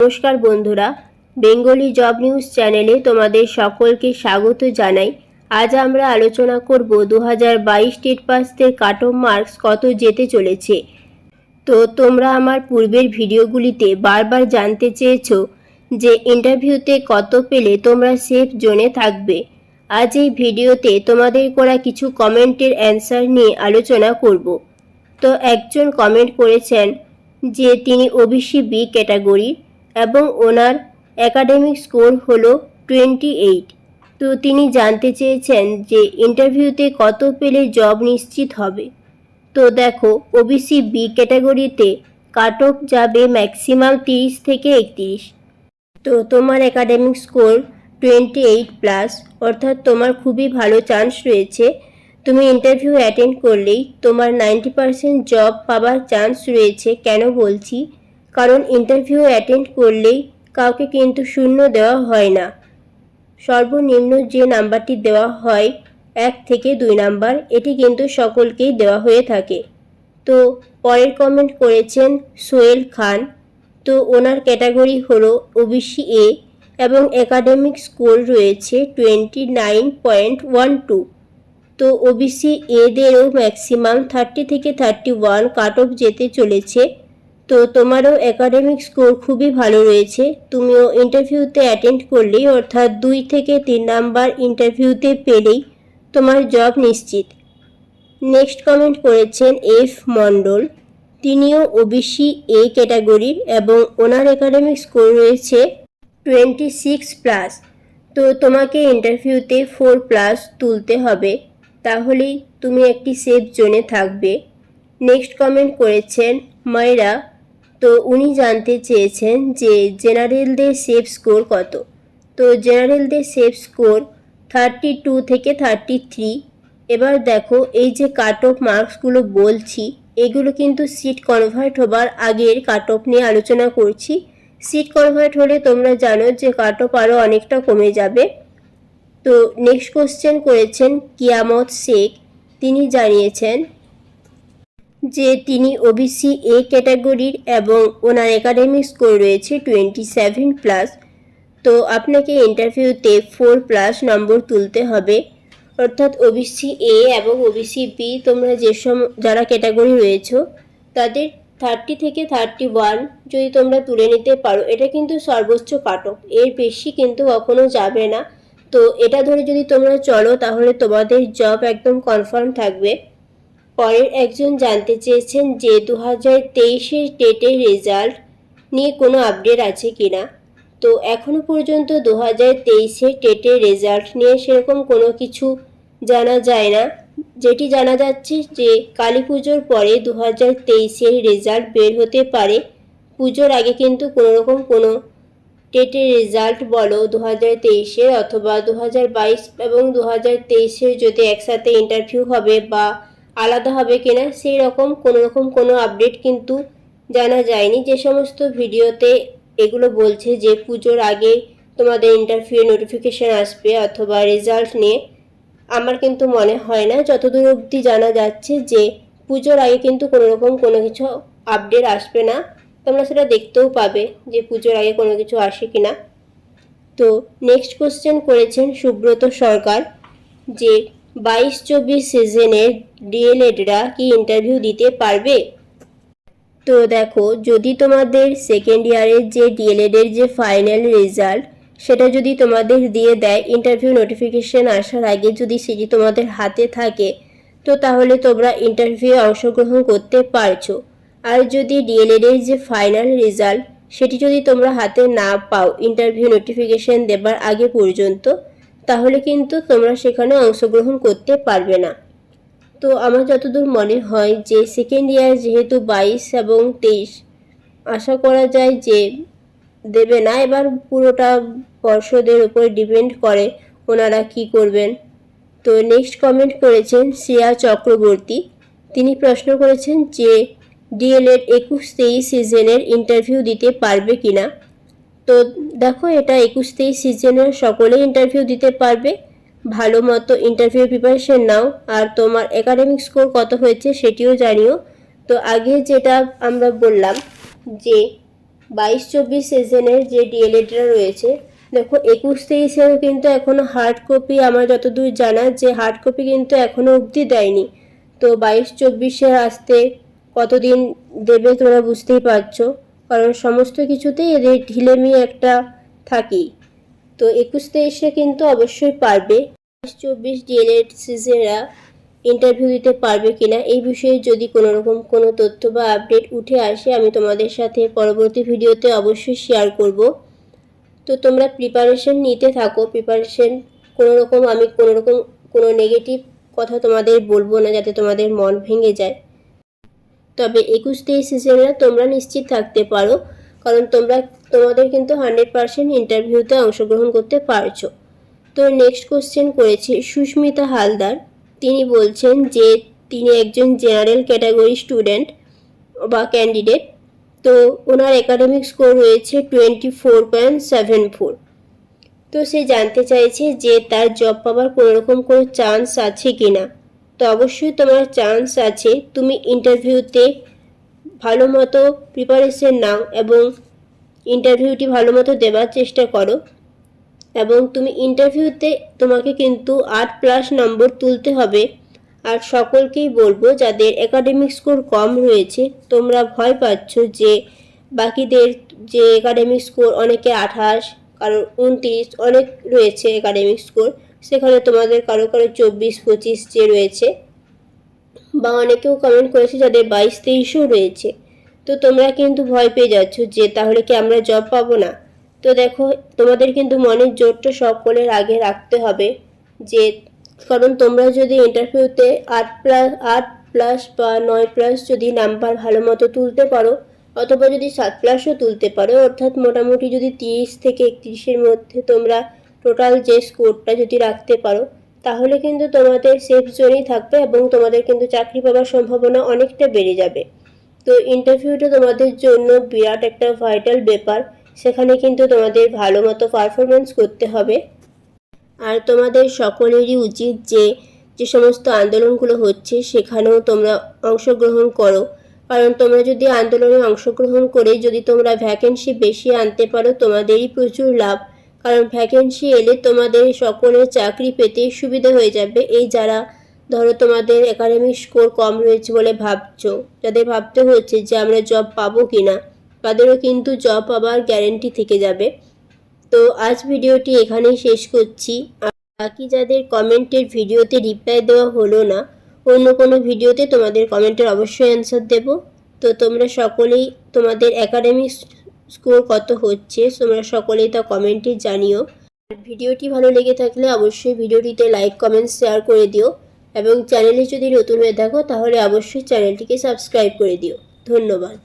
নমস্কার বন্ধুরা, Bengali job news চ্যানেলে তোমাদের সকলকে স্বাগত জানাই। আজ আমরা আলোচনা করব দু হাজার বাইশ টেট পাসদের কাট অফ মার্কস কত যেতে চলেছে। তো তোমরা আমার পূর্বের ভিডিওগুলিতে বারবার জানতে চেয়েছো যে ইন্টারভিউতে কত পেলে তোমরা সেফ জোনে থাকবে। আজ এই ভিডিওতে তোমাদের করা কিছু কমেন্টের অ্যান্সার নিয়ে আলোচনা করব। তো একজন কমেন্ট করেছেন যে তিনি ওবিসি বি ক্যাটাগরির। এবং ওনার একাডেমিক স্কোর হলো টোয়েন্টি এইট। তো তিনি জানতে চেয়েছেন যে ইন্টারভিউতে কত পেলে জব নিশ্চিত হবে। তো দেখো ওবিসি বি ক্যাটাগরিতে কাট অফ যাবে ম্যাক্সিমাম তিরিশ থেকে একত্রিশ। তো তোমার academic score twenty eight plus, অর্থাৎ তোমার খুবই ভালো চান্স রয়েছে। তুমি ইন্টারভিউ অ্যাটেন্ড করলেই তোমার নাইনটি পারসেন্ট জব পাবার চান্স রয়েছে, কেন বলছি? কারণ ইন্টারভিউ অ্যাটেন্ড করলেই কাউকে কিন্তু শূন্য দেওয়া হয় না। সর্বনিম্ন যে নাম্বারটি দেওয়া হয়, এক থেকে দুই নাম্বার, এটি কিন্তু সকলকেই দেওয়া হয়ে থাকে। তো, পরের কমেন্ট করেছেন সোহেল খান। তো, ওনার ক্যাটাগরি হলো ওবিসি এ এবং একাডেমিক স্কোর রয়েছে twenty nine point one two তো ওবিসি এদেরও ম্যাক্সিমাম থার্টি থেকে থার্টি ওয়ান কাট অফ যেতে চলেছে। তো তোমারও একাডেমিক স্কোর খুবই ভালো রয়েছে। তুমিও ইন্টারভিউতে অ্যাটেন্ড করলেই, অর্থাৎ দুই থেকে তিন নাম্বার ইন্টারভিউতে পেলেই তোমার জব নিশ্চিত। নেক্সট কমেন্ট করেছেন এফ মণ্ডল। তিনিও ওবিসি এ ক্যাটাগরির এবং ওনার একাডেমিক স্কোর রয়েছে টোয়েন্টি সিক্স প্লাস তো তোমাকে ইন্টারভিউতে ফোর প্লাস তুলতে হবে। তাহলেই তুমি একটি সেফ জোনে থাকবে। নেক্সট কমেন্ট করেছেন ময়রা তো উনি জানতে চেয়েছেন যে জেনারেলদের সেফ স্কোর কত। তো জেনারেলদের সেফ স্কোর থার্টি টু থেকে থার্টি থ্রি। এবার দেখো এই যে কাট অফ মার্কসগুলো বলছি, এগুলো কিন্তু সিট কনভার্ট হবার আগের কাট অফ নিয়ে আলোচনা করছি। সিট কনভার্ট হলে তোমরা জানো যে কাট অফ আরও অনেকটা কমে যাবে। তো নেক্সট কোশ্চেন করেছেন কিয়ামত শেখ, তিনি জানিয়েছেন যে তিনি ওবিসি এ ক্যাটাগরির এবং ওনার একাডেমিক স্কোর রয়েছে টোয়েন্টি সেভেন প্লাস তো আপনাকে ইন্টারভিউতে ফোর প্লাস নম্বর তুলতে হবে। অর্থাৎ ওবিসি এ এবং ওবিসি বি তোমরা যে সম, যারা ক্যাটাগরি রয়েছো, তাদের থার্টি থেকে থার্টি ওয়ান যদি তোমরা তুলে নিতে পারো, এটা কিন্তু সর্বোচ্চ কাট অফ এর বেশি কিন্তু কখনো যাবে না। তো এটা ধরে যদি তোমরা চলো, তাহলে তোমাদের জব একদম কনফার্ম থাকবে। পরের একজন জানতে চেয়েছেন যে দু হাজার তেইশের টেটের রেজাল্ট নিয়ে কোনো আপডেট আছে কি না তো এখনও পর্যন্ত দু হাজার তেইশের টেটের রেজাল্ট নিয়ে সেরকম কোনো কিছু জানা যায় না। যেটি জানা যাচ্ছে যে কালী পুজোর পরে দু হাজার তেইশের রেজাল্ট বের হতে পারে। পুজোর আগে কিন্তু কোনো রকম কোনো টেটের রেজাল্ট বলো দু হাজার তেইশের অথবা দু হাজার বাইশ এবং দু হাজার তেইশের যদি একসাথে ইন্টারভিউ হবে বা আলাদা হবে কিনা সেই রকম, কোনো রকম কোনো আপডেট কিন্তু জানা যায়নি। যে সমস্ত ভিডিওতে এগুলো বলছে যে পুজোর আগে তোমাদের ইন্টারভিউ নোটিফিকেশান আসবে অথবা রেজাল্ট নিয়ে, আমার কিন্তু মনে হয় না। যতদূর অবধি জানা যাচ্ছে যে পুজোর আগে কিন্তু কোনো রকম কোনো কিছু আপডেট আসবে না। তোমরা সেটা দেখতেও পাবে যে পুজোর আগে কোনো কিছু আসে কি না তো নেক্সট কোশ্চেন করেছেন সুব্রত সরকার যে বাইশ চব্বিশ সিজনের ডিএলএডরা কি ইন্টারভিউ দিতে পারবে? তো দেখো, যদি তোমাদের সেকেন্ড ইয়ারের যে ডিএলএডের যে ফাইনাল রেজাল্ট সেটা যদি তোমাদের দিয়ে দেয় ইন্টারভিউ নোটিফিকেশান আসার আগে যদি সেটি তোমাদের হাতে থাকে, তো তাহলে তোমরা ইন্টারভিউ অংশগ্রহণ করতে পারছ। আর যদি ডিএলএডের যে ফাইনাল রেজাল্ট সেটি যদি তোমরা হাতে না পাও ইন্টারভিউ নোটিফিকেশান দেবার আগে পর্যন্ত তাহলে কিন্তু তোমরা সেখানে অংশগ্রহণ করতে পারবে না। তো আমার যতদূর মনে হয় যে সেকেন্ড ইয়ার যেহেতু বাইশ এবং তেইশ, আশা করা যায় যে দেবে না। এবার পুরোটা পর্ষদের উপর ডিপেন্ড করে ওনারা কি করবেন। তো নেক্সট কমেন্ট করেছেন শ্রেয়া চক্রবর্তী। তিনি প্রশ্ন করেছেন যে ডিএলএড একুশ তেইশ সিজনের ইন্টারভিউ দিতে পারবে কিনা? তো দেখো, এটা একুশ তেইশ সিজনের সকলে ইন্টারভিউ দিতে পারবে। ভালো মতো ইন্টারভিউ প্রিপারেশন নাও। আর তোমার একাডেমিক স্কোর কত হয়েছে সেটিও জানিও। তো আগে যেটা আমরা বললাম যে, বাইশ চব্বিশ সিজনের যে ডিএলএডরা রয়েছে, দেখো, একুশ তেইশেরও কিন্তু এখনও হার্ড কপি আমার যতদূর জানা যে হার্ড কপি কিন্তু এখনও অবধি দেয়নি। তো বাইশ চব্বিশের আসতে কতদিন দেবে তোমরা বুঝতেই পারছ। কারণ সমস্ত কিছুতেই এদের ঢিলেমি একটা থাকেই। তো একুশ তেইশে কিন্তু অবশ্যই পারবে। বাইশ, চব্বিশ ডিএলএড সিজেরা ইন্টারভিউ দিতে পারবে কিনা, এই বিষয়ে যদি কোনো রকম কোনো তথ্য বা আপডেট উঠে আসে, আমি তোমাদের সাথে পরবর্তী ভিডিওতে অবশ্যই শেয়ার করব। তো তোমরা প্রিপারেশন নিতে থাকো। প্রিপারেশন কোনো রকম আমি কোনো রকম কোনো নেগেটিভ কথা তোমাদের বলব না, যাতে তোমাদের মন ভেঙে যায়। তবে একুশ তেইশ সিজনরা তোমরা নিশ্চিত থাকতে পারো, কারণ তোমরা, তোমাদের কিন্তু হান্ড্রেড পারসেন্ট ইন্টারভিউতে অংশগ্রহণ করতে পারছ। তো নেক্সট কোশ্চেন করেছে সুস্মিতা হালদার। তিনি বলছেন যে, তিনি একজন জেনারেল ক্যাটাগরি স্টুডেন্ট বা ক্যান্ডিডেট। তো ওনার একাডেমিক স্কোর রয়েছে twenty four point seven four. তো সে জানতে চাইছে যে, তার জব পাওয়ার কোনো রকম কোনো চান্স আছে কি না তো অবশ্যই তোমার চান্স আছে। তুমি ইন্টারভিউতে ভালো মতো প্রিপারেশন নাও এবং ইন্টারভিউটি ভালো মতো দেওয়ার চেষ্টা করো। এবং তুমি ইন্টারভিউতে তোমাকে কিন্তু আট প্লাস নম্বর তুলতে হবে। আর সকলকেই বলব, যাদের একাডেমিক স্কোর কম রয়েছে, তোমরা ভয় পাচ্ছ যে বাকিদের যে একাডেমিক স্কোর অনেকে আঠাশ, কারোর উনত্রিশ, অনেক রয়েছে একাডেমিক স্কোর সেখানে তোমাদের কারও কারও চব্বিশ, পঁচিশ যে রয়েছে, বা অনেকেও কমেন্ট করেছে যাদের বাইশ, তেইশও রয়েছে। তো তোমরা কিন্তু ভয় পেয়ে যাচ্ছ যে তাহলে কি আমরা জব পাবো না? তো দেখো, তোমাদের কিন্তু মনের জোরটা সকলের আগে রাখতে হবে যে, কারণ তোমরা যদি ইন্টারভিউতে আট প্লাস আট প্লাস বা নয় প্লাস যদি নাম্বার ভালো মতো তুলতে পারো, অথবা যদি সাত প্লাসও তুলতে পারো, অর্থাৎ মোটামুটি যদি তিরিশ থেকে একত্রিশের মধ্যে তোমরা টোটাল যে স্কোরটা যদি রাখতে পারো, তাহলে কিন্তু তোমাদের সেফ জোনেই থাকবে এবং তোমাদের কিন্তু চাকরি পাওয়ার সম্ভাবনা অনেকটা বেড়ে যাবে। তো ইন্টারভিউটা তোমাদের জন্য বিরাট একটা ভাইটাল ব্যাপার। সেখানে কিন্তু তোমাদের ভালো মতো পারফরমেন্স করতে হবে। আর তোমাদের সকলেরই উচিত যে যে সমস্ত আন্দোলনগুলো হচ্ছে, সেখানেও তোমরা অংশগ্রহণ করো। কারণ তোমরা যদি আন্দোলনে অংশগ্রহণ করে যদি তোমরা ভ্যাকেন্সি বেশি আনতে পারো, তোমাদেরই প্রচুর লাভ। কারণ ভ্যাকেন্সি এলে তোমাদের সকলের চাকরি পেতে সুবিধা হয়ে যাবে। এই যারা ধরো তোমাদের একাডেমিক স্কোর কম রয়েছে বলে ভাবছ, যাদের ভাবতে হচ্ছে যে আমরা জব পাবো কি না তাদেরও কিন্তু জব পাবার গ্যারেন্টি থেকে যাবে। তো আজ ভিডিওটি এখানেই শেষ করছি। বাকি যাদের কমেন্টের ভিডিওতে রিপ্লাই দেওয়া হলো না, অন্য কোনো ভিডিওতে তোমাদের কমেন্টের অবশ্যই অ্যান্সার দেব। তো তোমরা সকলেই তোমাদের একাডেমিক স্কোর কত হচ্ছে, তোমরা সকলেই তা কমেন্টে জানিও। ভিডিওটি ভালো লেগে থাকলে অবশ্যই ভিডিওটিতে লাইক কমেন্ট শেয়ার করে দিও। এবং চ্যানেলে যদি নতুন হয়ে থাকো, তাহলে অবশ্যই চ্যানেলটিকে সাবস্ক্রাইব করে দিও। ধন্যবাদ।